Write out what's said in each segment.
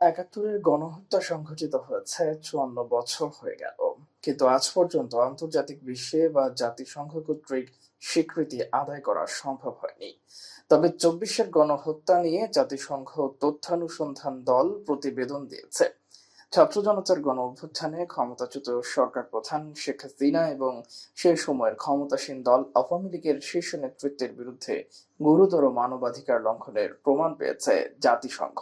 একাত্তরের গণহত্যা সংঘটিত হয়েছে, চুয়ান্ন বছর হয়ে গেল। কিন্তু আজ পর্যন্ত আন্তর্জাতিক বিশ্বে বা জাতিসংঘ কর্তৃক স্বীকৃতি আদায় করা সম্ভব হয়নি। তবে চব্বিশের গণহত্যা নিয়ে জাতিসংঘ তথ্যানুসন্ধান দল প্রতিবেদন দিয়েছে। ছাত্র জনতার গণ অভ্যুত্থানে ক্ষমতাচ্যুত সরকার প্রধান শেখ হাসিনা এবং সেই সময়ের ক্ষমতাসীন দল আওয়ামী লীগের শীর্ষ নেতৃত্বের বিরুদ্ধে গুরুতর মানবাধিকার লঙ্ঘনের প্রমাণ পেয়েছে জাতিসংঘ।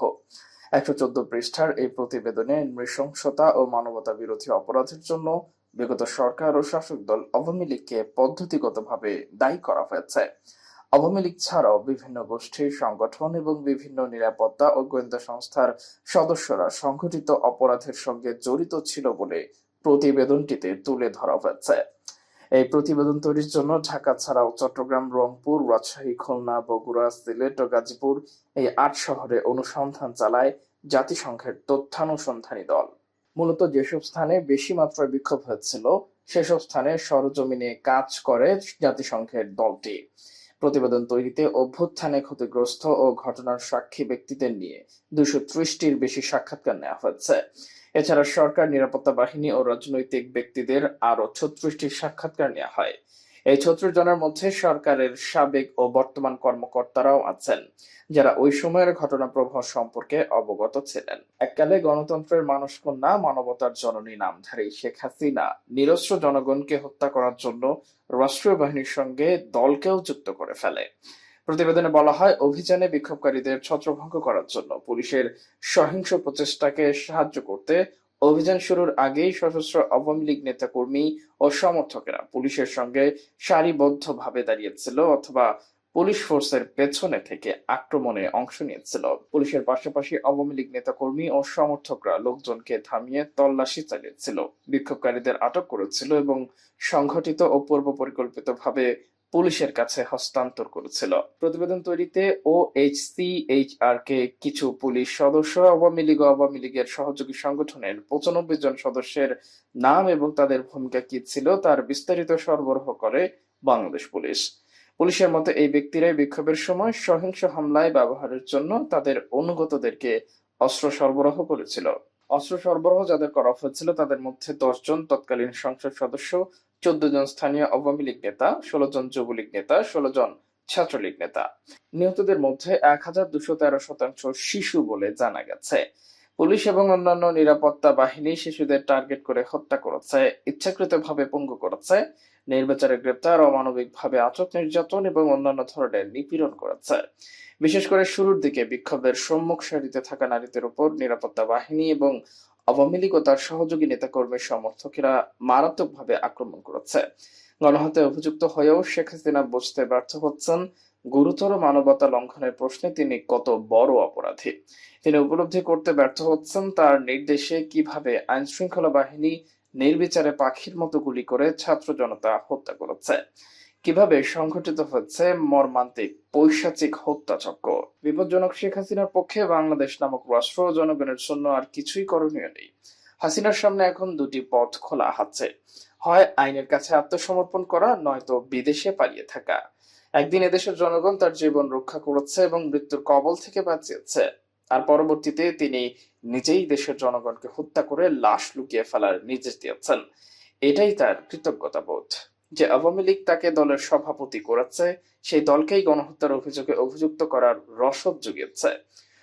একশো চোদ্দ পৃষ্ঠার এই প্রতিবেদনে নৃশংসতা ও মানবতা বিরোধী অপরাধের জন্য বিগত সরকার ও শাসক দল আওয়ামী লীগকে পদ্ধতিগতভাবে দায়ী করা হয়েছে। আওয়ামী লীগ ছাড়াও বিভিন্ন গোষ্ঠীর সংগঠন এবং বিভিন্ন নিরাপত্তা ও গোয়েন্দা সংস্থার সদস্যরা সংঘটিত অপরাধের সঙ্গে জড়িত ছিল বলে প্রতিবেদনটিতে তুলে ধরা হয়েছে। এই প্রতিবেদন তৈরির জন্য ঢাকা ছাড়াও চট্টগ্রাম, রংপুর, রাজশাহী, খুলনা, বগুড়া, সিলেট ও গাজীপুর এই আট শহরে অনুসন্ধান চালায় জাতিসংঘের তথ্যানুসন্ধানী দল। মূলত যেসব স্থানে বেশি মাত্রায় বিক্ষোভ হয়েছিল সেসব স্থানে সরজমিনে কাজ করে জাতিসংঘের দলটি। প্রতিবেদন তৈরিতে অভ্যুত্থানে ক্ষতিগ্রস্ত ও ঘটনার সাক্ষী ব্যক্তিদের নিয়ে দুশো ত্রিশটির বেশি সাক্ষাৎকার নেওয়া হয়েছে এছাড়া সরকার, নিরাপত্তা বাহিনী ও রাজনৈতিক ব্যক্তিদের আরও ছত্রিশটির সাক্ষাৎকার নেওয়া হয়। এই ছত্রিশ জনের মধ্যে সরকারের সাবেক ও বর্তমান কর্মকর্তারাও আছেন, যারা ওই সময়ের ঘটনা প্রবাহ সম্পর্কে অবগত ছিলেন। এককালে গণতন্ত্রের মানুষ কন্যা মানবতার জননী নামধারী শেখ হাসিনা নিরস্ত্র জনগণকে হত্যা করার জন্য রাষ্ট্রীয় বাহিনীর সঙ্গে দলকেও যুক্ত করে ফেলে। প্রতিবেদনে বলা হয়, অভিযানে বিক্ষোভকারীদের ছত্রভঙ্গ করার জন্য পুলিশের সহিংস প্রচেষ্টাকে সাহায্য করতে অভিযান শুরুর আগেই সশস্ত্র আওয়ামী লীগ নেতাকর্মী ও সমর্থকেরা পুলিশের সঙ্গে সারিবদ্ধভাবে দাঁড়িয়েছিল অথবা পুলিশ ফোর্সের পেছনে থেকে আক্রমণে অংশ নিয়েছিল। পুলিশের পাশাপাশি আওয়ামী লীগ নেতাকর্মী ও সমর্থকরা লোকজনকে থামিয়ে তল্লাশি চালিয়েছিল। বিক্ষোভকারীদের আটক করেছিল এবং সংঘটিত ও পূর্ব পরিকল্পিতভাবে পুলিশের কাছে হস্তান্তর করেছিল। প্রতিবেদন তৈরিতে O H C H R কে কিছু পুলিশ সদস্য, আওয়ামী লীগ আওয়ামী লীগের সহযোগী সংগঠনের পঁচানব্বই জন সদস্যের নাম এবং তাদের ভূমিকা কি ছিল তার বিস্তারিত সরবরাহ করে বাংলাদেশ পুলিশ। পুলিশের মতে, এই ব্যক্তিরাই বিক্ষোভের সময় সহিংস হামলায় ব্যবহারের জন্য তাদের অনুগতদেরকে অস্ত্র সরবরাহ করেছিল। অস্ত্র সরবরাহ যাদের করা হয়েছিল তাদের মধ্যে দশ জন তৎকালীন সংসদ সদস্য চোদ্দ জন স্থানীয় আওয়ামী লীগ নেতা, ষোলো জন যুবলীগ নেতা, ষোলো জন ছাত্রলীগ নেতা। নিহতদের মধ্যে এক হাজার দুশো তেরো শতাংশ শিশু বলে জানা গেছে। পুলিশ এবং অন্যান্য নিরাপত্তা বাহিনী শিশুদের টার্গেট করে হত্যা করেছে, ইচ্ছাকৃতভাবে পঙ্গু করেছে নির্বাচনে গ্রেপ্তার, অমানবিকভাবে আটক, নির্যাতন এবং অন্যান্য ধরনের নিপীড়ন করেছে। বিশেষ করে শুরুর দিকে বিক্ষোভের সম্মুখ সারিতে থাকা নারীদের উপর নিরাপত্তা বাহিনী এবং আওয়ামী লীগ ও তার সহযোগী নেতাকর্মীর সমর্থকেরা মারাত্মকভাবে আক্রমণ করেছে। গণহত্যায় অভিযুক্ত হয়েও শেখ হাসিনা বুঝতে ব্যর্থ হচ্ছেন। গুরুতর মানবতা লঙ্ঘনের প্রশ্নে তিনি কত বড় অপরাধী। তিনি উপলব্ধি করতে ব্যর্থ হচ্ছেন তার নির্দেশে কীভাবে আইন শৃঙ্খলা বাহিনী নির্বিচারে পাখির মতো গুলি করে ছাত্র জনতা হত্যা করেছে। কীভাবে সংঘটিত হচ্ছে মর্মান্তিক পৈশাচিক হত্যাচক্র। বিপজ্জনক শেখ হাসিনার পক্ষে বাংলাদেশ নামক রাষ্ট্র জনগণের জন্য আর কিছুই করণীয় নেই। হাসিনার সামনে এখন দুটি পথ খোলা আছে। হয় আইনের কাছে আত্মসমর্পণ করা, নয়তো বিদেশে পালিয়ে থাকা। একদিন এদেশের জনগণ তার জীবন রক্ষা করেছে এবং মৃত্যুর কবল থেকে বাঁচিয়েছে। আর পরবর্তীতে তিনি নিজেই দেশের জনগণকে হত্যা করে লাশ লুকিয়ে ফেলার নির্দেশ দিয়েছেন। এটাই তার কৃতজ্ঞতা বোধ যে আওয়ামী লীগ তাকে দলের সভাপতি করেছে, সেই দলকেই গণহত্যার অভিযোগে অভিযুক্ত করার রসদ জুগিয়েছে।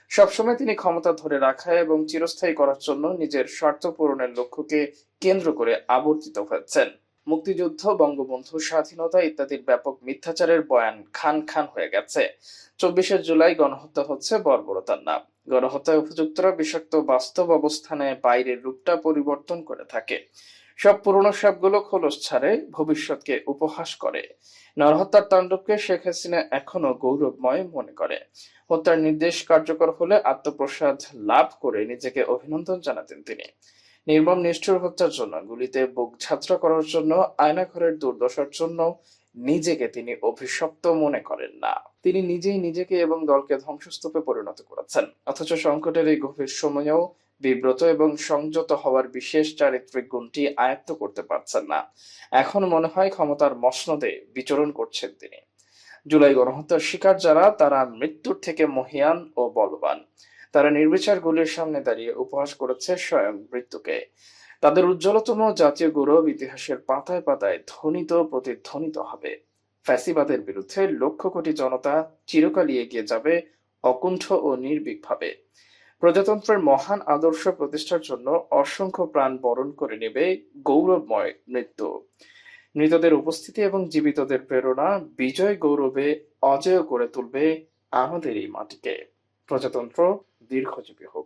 সবসময় তিনি ক্ষমতা ধরে রাখা এবং চিরস্থায়ী করার জন্য নিজের স্বার্থ পূরণের লক্ষ্যকে কেন্দ্র করে আবর্তিত হয়েছেন। মুক্তিযুদ্ধ, বঙ্গবন্ধু স্বাধীনতা ইত্যাদির ব্যাপক মিথ্যাচারের বয়ান খান খান হয়ে গেছে। চব্বিশে জুলাই গণহত্যা হচ্ছে বর্বরতার নাম। গণহত্যায় অভিযুক্তরা বিষাক্ত বাস্তব অবস্থানে বাইরের রূপটা পরিবর্তন করে থাকে। সব পুরনো সবগুলো খোলস ছাড়ে, ভবিষ্যৎকে উপহাস করে। নরহত্যার তাণ্ডবকে শেখ হাসিনা এখনও গৌরবময় মনে করে। হত্যার নির্দেশ কার্যকর হলে আত্মপ্রসাদ লাভ করে নিজেকে অভিনন্দন জানাতেন তিনি। নির্মম নিষ্ঠুর হত্যার জন্য, গুলিতে বুক ঝাত্রা করার জন্য, আয়নাঘরের দুর্দশার জন্য নিজেকে তিনি অভিশপ্ত মনে করেন না। তিনি নিজেই নিজেকে এবং দলকে ধ্বংসস্তূপে পরিণত করেছেন। অথচ সংকটের এই গভীর সময়েও বিব্রত এবং সংযত হওয়ার বিশেষ চারিত্রিক গুণটি আয়ত্ত করতে পারছেন না। এখন মনে হয় ক্ষমতার মসনদে বিচরণ করছেন তিনি। জুলাই গণহত্যার শিকার যারা, তারা মৃত্যুর থেকে মহিয়ান ও বলবান। তারা নির্বিচার গুলির সামনে দাঁড়িয়ে উপহাস করেছে স্বয়ং মৃত্যুকে। তাদের উজ্জ্বলতম জাতীয় গৌরব ইতিহাসের পাতায় পাতায় ধ্বনিত, প্রতিধ্বনিত হবে। ফ্যাসিবাদের বিরুদ্ধে লক্ষ কোটি জনতা চিরকালই এগিয়ে যাবে অকুণ্ঠ ও নির্ভীকভাবে। প্রজাতন্ত্রের মহান আদর্শ প্রতিষ্ঠার জন্য অসংখ্য প্রাণ বরণ করে নেবে গৌরবময় মৃত্যু। মৃতদের উপস্থিতি এবং জীবিতদের প্রেরণা বিজয় গৌরবে অজেয় করে তুলবে আমাদের এই মাটিকে। প্রজাতন্ত্র দীর্ঘজীবী হোক।